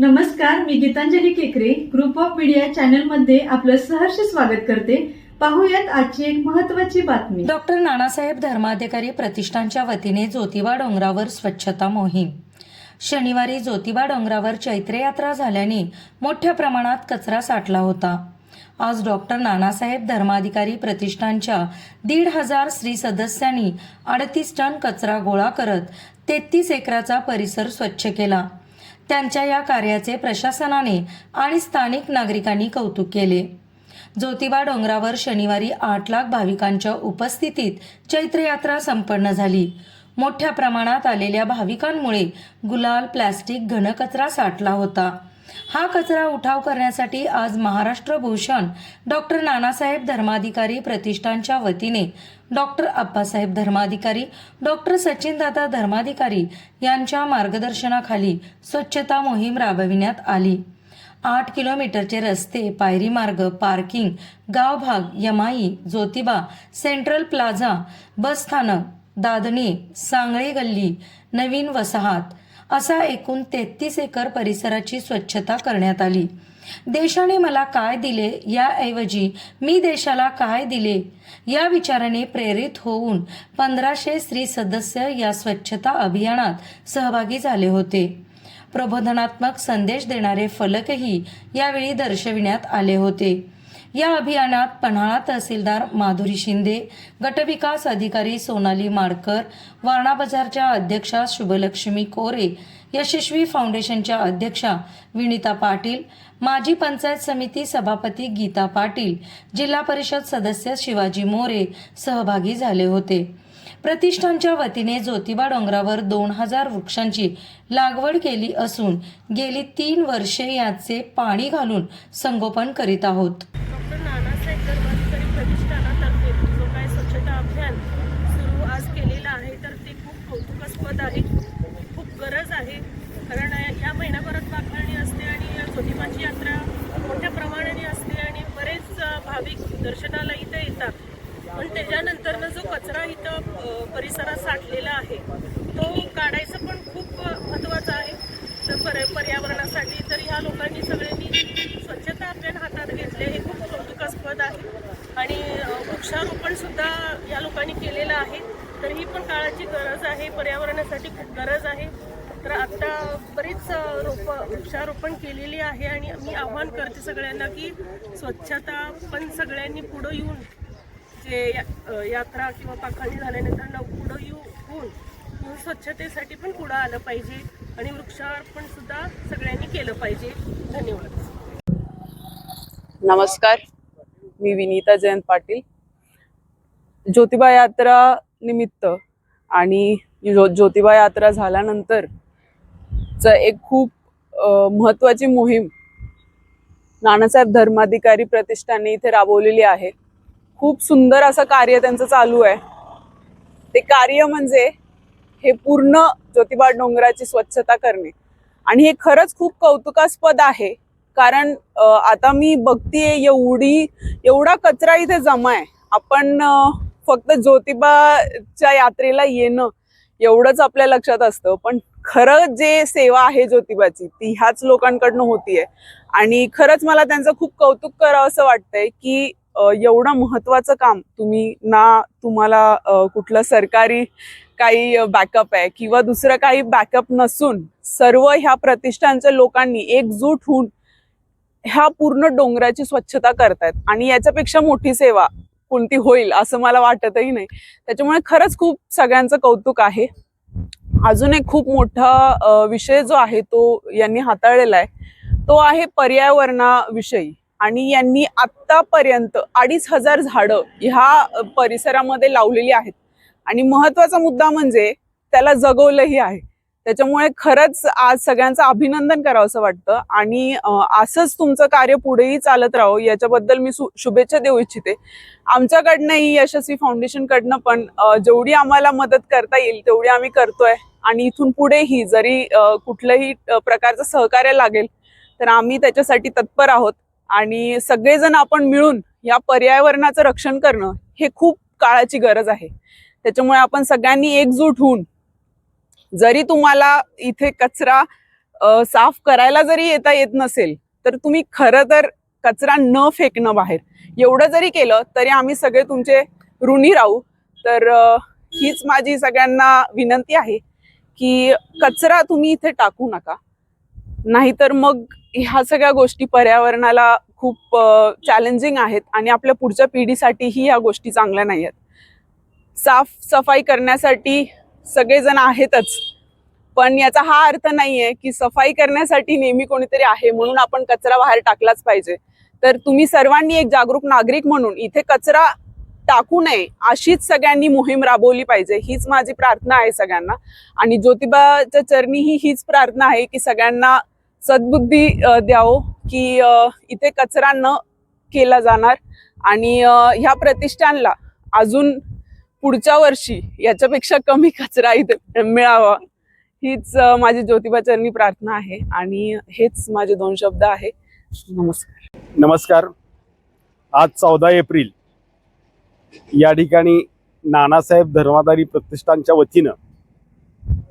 नमस्कार मी गीतांजली केकरे. Group of media चॅनलमध्ये आपलं सहर्ष स्वागत करते. पाहूयात आजची एक महत्वाची बातमी. डॉक्टर नानासाहेब धर्माधिकारी प्रतिष्ठानच्या वतीने ज्योतिबा डोंगरावर स्वच्छता मोहीम. शनिवारी ज्योतिबा डोंगरावर चैत्रयात्रा झाल्याने मोठ्या प्रमाणात कचरा साठला होता. आज डॉक्टर नानासाहेब धर्माधिकारी प्रतिष्ठानच्या दीड हजार स्त्री सदस्यांनी अडतीस टन कचरा गोळा करत तेहतीस एकराचा परिसर स्वच्छ केला. त्यांच्या या कार्याचे प्रशासनाने आणि स्थानिक नागरिकांनी कौतुक केले. ज्योतिबा डोंगरावर शनिवारी आठ लाख भाविकांच्या उपस्थितीत चैत्रयात्रा संपन्न झाली. मोठ्या प्रमाणात आलेल्या भाविकांमुळे गुलाल प्लॅस्टिक घनकचरा साठला होता. हा कचरा उठाव करण्यासाठी आज महाराष्ट्र भूषण डॉक्टर नानासाहेब धर्माधिकारी प्रतिष्ठानच्या वतीने डॉक्टर अप्पासाहेब धर्माधिकारी डॉक्टर सचिनदादा धर्माधिकारी यांच्या मार्गदर्शनाखाली स्वच्छता मोहीम राबविण्यात आली. आठ किलोमीटरचे रस्ते पायरी मार्ग parking गावभाग Yamai Jyotiba central plaza bus स्थानक दादणे सांगळे गल्ली नवीन वसाहत असा एकूण तेहतीस एकर परिसराची स्वच्छता करण्यात आली. देशाने मला काय दिले याऐवजी मी देशाला काय दिले या विचाराने प्रेरित होऊन पंधराशे स्त्री सदस्य या स्वच्छता अभियानात सहभागी झाले होते. प्रबोधनात्मक संदेश देणारे फलकही यावेळी दर्शविण्यात आले होते. या अभियानात पन्हाळा तहसीलदार माधुरी शिंदे गटविकास अधिकारी सोनाली माडकर वारणा बाजारच्या अध्यक्षा शुभलक्ष्मी कोरे यशस्वी फाउंडेशनच्या अध्यक्षा विनिता पाटील माजी पंचायत समिती सभापती गीता पाटील जिल्हा परिषद सदस्य शिवाजी मोरे सहभागी झाले होते. प्रतिष्ठानच्या वतीने ज्योतिबा डोंगरावर दोन हजार वृक्षांची लागवड केली असून गेली तीन वर्षे याचे पाणी घालून संगोपन करीत आहोत. डॉक्टर नानासाहेब प्रतिष्ठानातर्फे जो काय स्वच्छता अभियान सुरू आज केलेलं आहे तर ते खूप कौतुकास्पद आहे खूप गरज आहे. कारण या महिनाभरात पाखरणी असते आणि ज्योतिबाची यात्रा मोठ्या प्रमाणाने असते आणि बरेच भाविक दर्शनाला इथं येतात. पण त्याच्यानंतरनं जो कचरा इथं परिसरात साठलेला आहे तो काढायचं पण खूप अ, महत्त्वाचं आहे तर पर्या पर्यावरणासाठी तर ह्या लोकांनी सगळ्यांनी स्वच्छता अभियान हातात घेतले हे खूप कौतुकास्पद आहे आणि वृक्षारोपण सुद्धा या लोकांनी केलेलं आहे. तर ही पण काळाची गरज आहे पर्यावरणासाठी खूप गरज आहे. तर आता बरीच रोप रोपं वृक्षारोपण केलेली आहे आणि मी आव्हान करते सगळ्यांना की स्वच्छता पण सगळ्यांनी पुढं येऊन जे या- यात्रा किंवा पाखणी झाल्यानंतर पुढं येऊ होऊन स्वच्छतेसाठी पण पुढं आलं पाहिजे आणि वृक्षारोपण सुद्धा सगळ्यांनी केलं पाहिजे. धन्यवाद. नमस्कार. मी विनीता जयंत पाटील. ज्योतिबा यात्रा निमित्त आणि ज्यो- ज्योतिबा यात्रा झाल्यानंतर च एक खूप महत्त्वाची महत्वाची मोहीम नानासाहेब धर्माधिकारी प्रतिष्ठानने इथे राबवलेली आहे. खूप सुंदर असं कार्य त्यांचं चालू आहे. ते कार्य म्हणजे हे पूर्ण ज्योतिबा डोंगराची स्वच्छता करणे. आणि हे खरंच खूप कौतुकास्पद आहे. कारण आता मी बघतीये एवढी एवढा कचरा इथे जमा आहे आपण फक्त ज्योतिबाच्या यात्रेला येणं एवढंच आपल्या लक्षात असतं. पण खरं जे सेवा आहे ज्योतिबाची ती ह्याच लोकांकडनं होतीये. आणि खरंच मला त्यांचं खूप कौतुक करावं असं वाटतंय की एवढं महत्वाचं काम तुम्ही ना तुम्हाला कुठलं सरकारी काही बॅकअप आहे किंवा दुसरं काही बॅकअप नसून सर्व ह्या प्रतिष्ठानच्या लोकांनी एकजूट होऊन ह्या पूर्ण डोंगराची स्वच्छता करतायत. आणि याच्यापेक्षा मोठी सेवा कोणती होईल असं मला वाटतही नाही. त्याच्यामुळे खरंच खूप सगळ्यांचं कौतुक आहे. अजून एक खूप मोठा विषय जो आहे तो यांनी हाताळलेला आहे. तो आहे पर्यावरणाविषयी. आणि यांनी आतापर्यंत अडीच हजार झाडं ह्या परिसरामध्ये लावलेली आहेत. आणि महत्त्वाचा मुद्दा म्हणजे त्याला जगवलंही आहे. त्याच्यामुळे खरंच आज सगळ्यांचं अभिनंदन करावं असं वाटतं. आणि असंच तुमचं कार्य पुढेही चालत राहो याच्याबद्दल मी शुभेच्छा देऊ इच्छिते. आमच्याकडनंही यशस्वी फाउंडेशनकडनं पण जेवढी आम्हाला मदत करता येईल तेवढी आम्ही करतोय. आणि इथून पुढेही जरी कुठलंही प्रकारचं सहकार्य लागेल तर आम्ही त्याच्यासाठी तत्पर आहोत. आणि सगळेजण आपण मिळून या पर्यावरणाचं रक्षण करणं हे खूप काळाची गरज आहे. त्याच्यामुळे आपण सगळ्यांनी एकजूट होऊन जरी तुम्हाला इथे कचरा साफ करायला जरी येता येत नसेल तर तुम्ही खरं तर कचरा न फेकणं बाहेर. एवढं जरी केलं तरी आम्ही सगळे तुमचे ऋणी राहू. तर हीच माझी सगळ्यांना विनंती आहे की कचरा तुम्ही इथे टाकू नका. नाहीतर मग ह्या सगळ्या गोष्टी पर्यावरणाला खूप चॅलेंजिंग आहेत आणि आपल्या पुढच्या पिढीसाठीही ह्या गोष्टी चांगल्या नाही आहेत साफ सफाई करण्यासाठी सगळेजण आहेतच. पण याचा हा अर्थ नाहीये की सफाई करण्यासाठी नेहमी कोणीतरी आहे म्हणून आपण कचरा बाहेर टाकलाच पाहिजे. तर तुम्ही सर्वांनी एक जागरूक नागरिक म्हणून इथे कचरा टाकू नये अशीच सगळ्यांनी मोहीम राबवली पाहिजे हीच माझी प्रार्थना आहे सगळ्यांना. आणि ज्योतिबाच्या चरणी ही हीच प्रार्थना आहे की सगळ्यांना सद्बुद्धी द्यावो की इथे कचरा न केला जाणार. आणि ह्या प्रतिष्ठानला अजून पुढच्या वर्षी याच्यापेक्षा कमी कचरा इथे मिळावा. हीच माझी ज्योतिबा चरणी प्रार्थना आहे आणि हेच माझे दोन शब्द आहे. नमस्कार. नमस्कार. आज चौदा एप्रिल. या ठिकाणी नानासाहेब धर्मादारी प्रतिष्ठानच्या वतीनं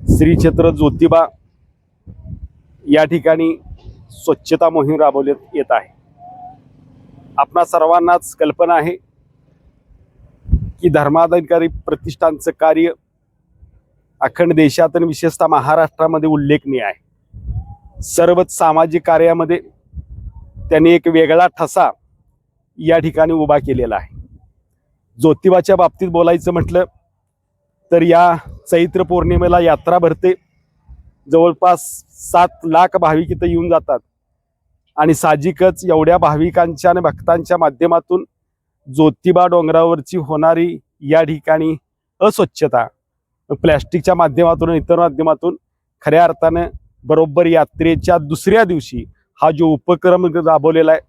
श्री क्षेत्र ज्योतिबा या ठिकाणी स्वच्छता मोहीम राबवण्यात येत आहे. आपणा सर्वांनाच कल्पना आहे की धर्माधिकारी प्रतिष्ठानचं कार्य अखंड देशात आणि विशेषतः महाराष्ट्रामध्ये उल्लेखनीय आहे. सर्वच सामाजिक कार्यामध्ये त्यांनी एक वेगळा ठसा या ठिकाणी उभा केलेला आहे. ज्योतिबाच्या बाबतीत बोलायचं म्हटलं तर या चैत्र पौर्णिमेला यात्रा भरते. जवळपास सात लाख भाविक इथं येऊन जातात. आणि साहजिकच एवढ्या भाविकांच्या आणि भक्तांच्या माध्यमातून ज्योतिबा डोंगरावरची होणारी या ठिकाणी अस्वच्छता प्लॅस्टिकच्या माध्यमातून इतर माध्यमातून खऱ्या अर्थानं बरोबर यात्रेच्या दुसऱ्या दिवशी हा जो उपक्रम राबवलेला आहे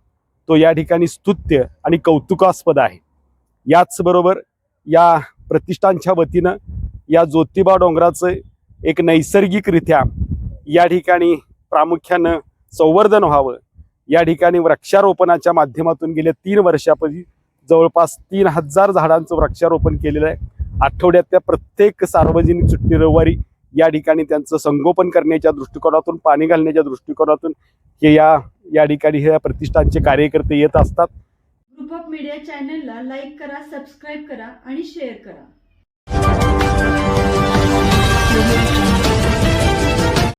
तो या ठिकाणी स्तुत्य आणि कौतुकास्पद आहे. याचबरोबर या प्रतिष्ठानच्या वतीनं या ज्योतिबा डोंगराचं एक नैसर्गिकरित्या या ठिकाणी प्रामुख्यानं संवर्धन व्हावं. या ठिकाणी वृक्षारोपणाच्या माध्यमातून गेल्या तीन वर्षापूर्वी जवळपास तीन हजार झाडांचं वृक्षारोपण केलेलं आहे. आठवड्यातल्या प्रत्येक सार्वजनिक सुट्टी रविवारी या ठिकाणी त्यांचं संगोपन करण्याच्या दृष्टिकोनातून पाणी घालण्याच्या दृष्टिकोनातून हे या या ठिकाणी हे प्रतिष्ठानचे कार्यकर्ते येत असतात. ग्रुप ऑफ मीडिया चॅनलला लाईक करा सबस्क्राईब करा आणि शेअर करा.